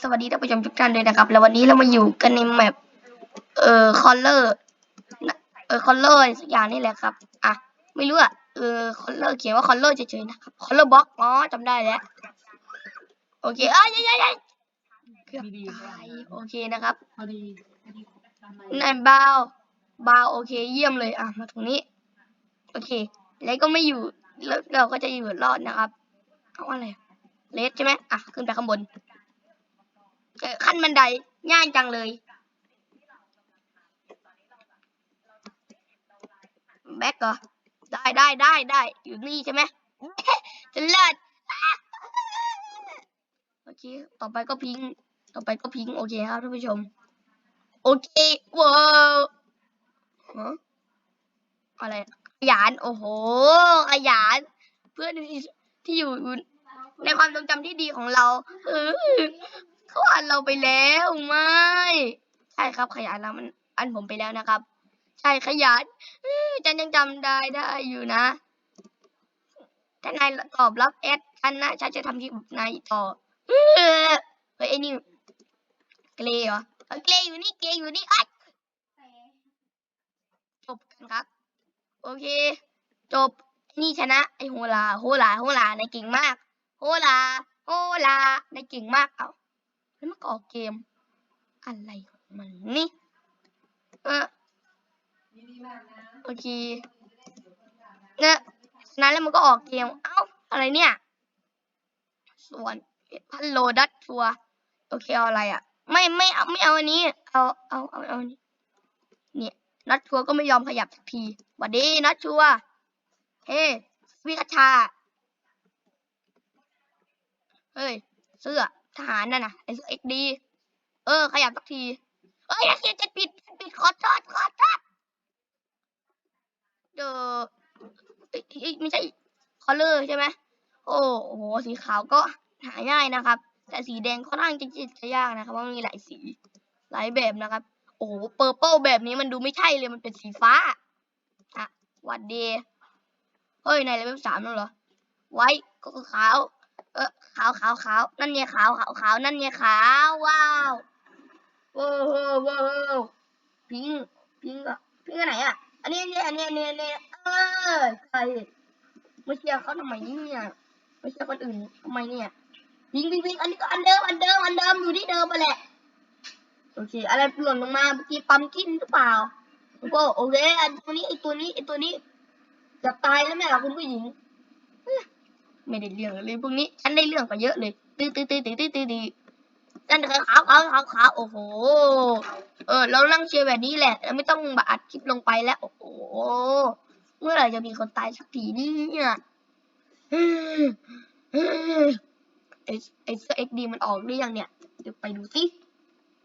สวัสดีท่านผู้ชมทุกท่านด้วยนะครับ แล้ววันนี้เรามาอยู่กันในแมปเอ่อคอลเลอร์เออคอลเลอร์สักอย่างนี่แหละครับ อะ ไม่รู้อะเออคอลเลอร์เขียนว่าคอลเลอร์เฉยๆนะครับคอลเลอร์บล็อกอ๋อจำได้แล้ว โอเคเอ้ยยัยยัยเกือบตายโอเคนะครับนั่นบาวบาวโอเค เยี่ยมเลยอะมาตรงนี้ โอเค แล้วก็ไม่อยู่แล้วเราก็จะอยู่รอดนะครับเอาอะไรเลสใช่ไหมอะขึ้นไปข้างบน เออขั้นบันไดง่ายจังเลย แบ็กเหรอ ได้ได้ได้ได้ อยู่นี่ใช่ไหมจะเลิศโอเค ต่อไปก็พิง ต่อไปก็พิง โอเคครับท่านผู้ชม โอเคว้าวอะไรขยาน โอ้โหขยาน เพื่อนที่ที่อยู่ในความทรงจำที่ดีของเรา เออ เขาอ่านเราไปแล้วไม่ใช่ครับขยานเรามันอันผมไปแล้วนะครับ ใช่ขยันฉันยังจำได้ได้อยู่นะถ้านายตอบรับแอดฉันนะฉันจะทำคลิปนายต่อเออเฮ้ยไอ้นี่เกรย์เหรอเอ้ยเกรย์อยู่นี่เกรย์อยู่นี่ไอจบกันครับ โอเค จบนี่ชนะไอ้โฮลาโฮลาโฮลานายเก่งมาก โฮลาโฮลานายเก่งมากเอา แล้วมันก็ออกเกม อะไรของมันนี่เออยินดีมากนะโอเคเนี่ยชนะแล้วมันก็ออกเกม เอ้า อะไรเนี่ย ส่วนพันโลดัตชัว โอเคเอาอะไรอะ ไม่ไม่เอาไม่เอาอันนี้ เอาเอาเอาเอาอันนี้เนี่ยนัดชัวก็ไม่ยอมขยับสักทีหวัดดีนัดชัว เฮ้วิคชา เฮ้ย เสื้อ ทหารนั่นน่ะไอเสือเอ็กดีเออ ขยับสักทีเอ้ยนักเรียนจะปิดปิดขอโทษขอโทษเอออ้ยเอ้ยไม่ใช่คอลเลอร์ใช่ไหมโอ้โหสีขาวก็หาง่ายนะครับ แต่สีแดงค่อนข้างจะจะยากนะครับเพราะมีหลายสีหลายแบบนะครับ โอ้โหเปอร์เปิลแบบนี้มันดูไม่ใช่เลยมันเป็นสีฟ้าอะวัดดีเฮ้ยในเลเวลสามแล้วเหรอไว้ก็คือขาว เออขาวขาวขาวนั่นไงขาวขาวขาวนั่นไงขาวว้าวว้าวว้าวพิงพิงอะพิงอันไหนอะอันนี้อันนี้อันนี้อันนี้อันนี้เออใครไม่เชียร์เขาทำไมเนี่ยไม่เชียร์คนอื่นทำไมเนี่ยวิ่งวิ่งวิ่งอันนี้ก็อันเดิมอันเดิมอันเดิมอยู่ที่เดิมไปแหละโอเคอะไรหล่นลงมาเมื่อกี้ปั๊มกินหรือเปล่าก็โอเคอันตัวนี้ไอตัวนี้ไอตัวนี้จะตายแล้วแม่ล่ะคุณผู้หญิง ไม่ได้เรื่องเลยพวกนี้ฉันได้เรื่องกว่าเยอะเลยตื้อตื้อตื้อตื้อตื้อตื้อตื้อนั่นคือขาวขาวขาวขาวโอ้โห เออ เรานั่งเชียร์แบบนี้แหละแล้วไม่ต้องมาอัดคลิปลงไปแล้วโอ้โห เมื่อไหร่จะมีคนตายสักทีเนี่ยไอไอเสื้อเอ็กดีมันออกหรือยังเนี่ยเดี๋ยวไปดูสิ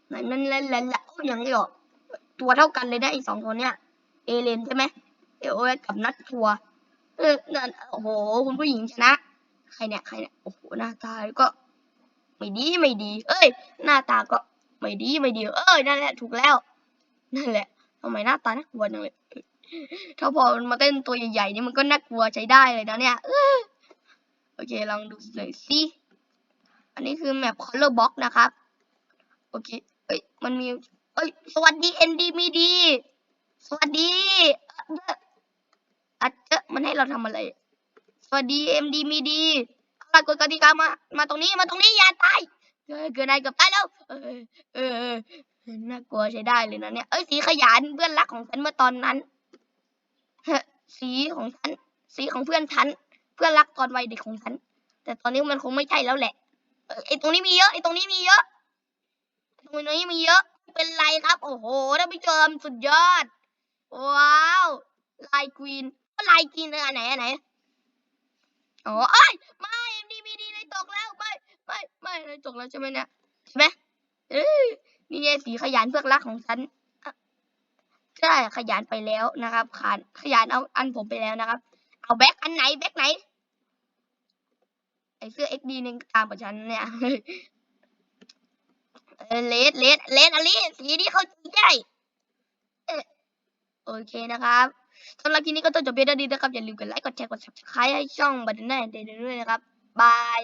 ไหนนั่นและแหละและโอ้ยังไม่ออก ตัวเท่ากันเลยนะไอสองตัวเนี้ยเอเลนใช่ไหมเอโอเอสกับนัททัวร์เออนั่นโอ้โห คุณผู้หญิงชนะ ใครเนี่ยใครเนี่ยโอ้โหหน้าตาก็ ไม่ดีไม่ดี เอ้ย หน้าตาก็ไม่ดีไม่ดี เอ้ยนั่นแหละถูกแล้วนั่นแหละทำไมหน้าตาน่ากลัวจังเลยถ้าพอมันมาเต้นตัวใหญ่ๆนี่มันก็น่ากลัวใช้ได้เลยนะเนี่ยโอเคลองดูหน่อยสิอันนี้คือแมป color box นะครับ โอเค เอ้ย มันมี เอ้ย สวัสดี ND มีดี สวัสดีเอ่ออัดเจอมันให้เราทำอะไร วัสดี MD มีดีเอาล่ะกฎกติกามา มาตรงนี้มาตรงนี้อย่าตายเกิดเกิดอะไรกับตายแล้วเออเออน่ากลัวใช้ได้เลยนะเนี่ยเอ้ยสีขยันเพื่อนรักของฉันเมื่อตอนนั้นสีของฉัน สีของเพื่อนฉัน เพื่อนรักตอนวัยเด็กของฉัน แต่ตอนนี้มันคงไม่ใช่แล้วแหละเออไอตรงนี้มีเยอะไอตรงนี้มีเยอะตรงนี้มีเยอะ เป็นไรครับ โอ้โหท่านผู้ชมสุดยอด ว้าวลายควีนลายควีนอันไหนอันไหน อ๋อเอ้ไม่ดีมีดีเลยตกแล้วไม่ไม่ไม่เลยตกแล้วใช่ไหมเนี่ยใช่ไหมเอ้ยนี่ไงสีขยันเพื่อนรักของฉันใช่ขยันไปแล้วนะครับขานขยันเอาอันผมไปแล้วนะครับ เอาแบ็คอันไหนแบ็คไหนไอเสื้อเอ็กดีนึงตามกับฉันเนี่ยเลดเลดเลดอันนี้สีนี้เขาใจได้โอเคนะครับ สำหรับคลิปนี้ก็ต้องจบเพียงเท่านี้นะครับ อย่าลืมกดไลค์ กดแชร์ กด subscribe ให้ช่องบัตรแน่เดนด้วยนะครับ บาย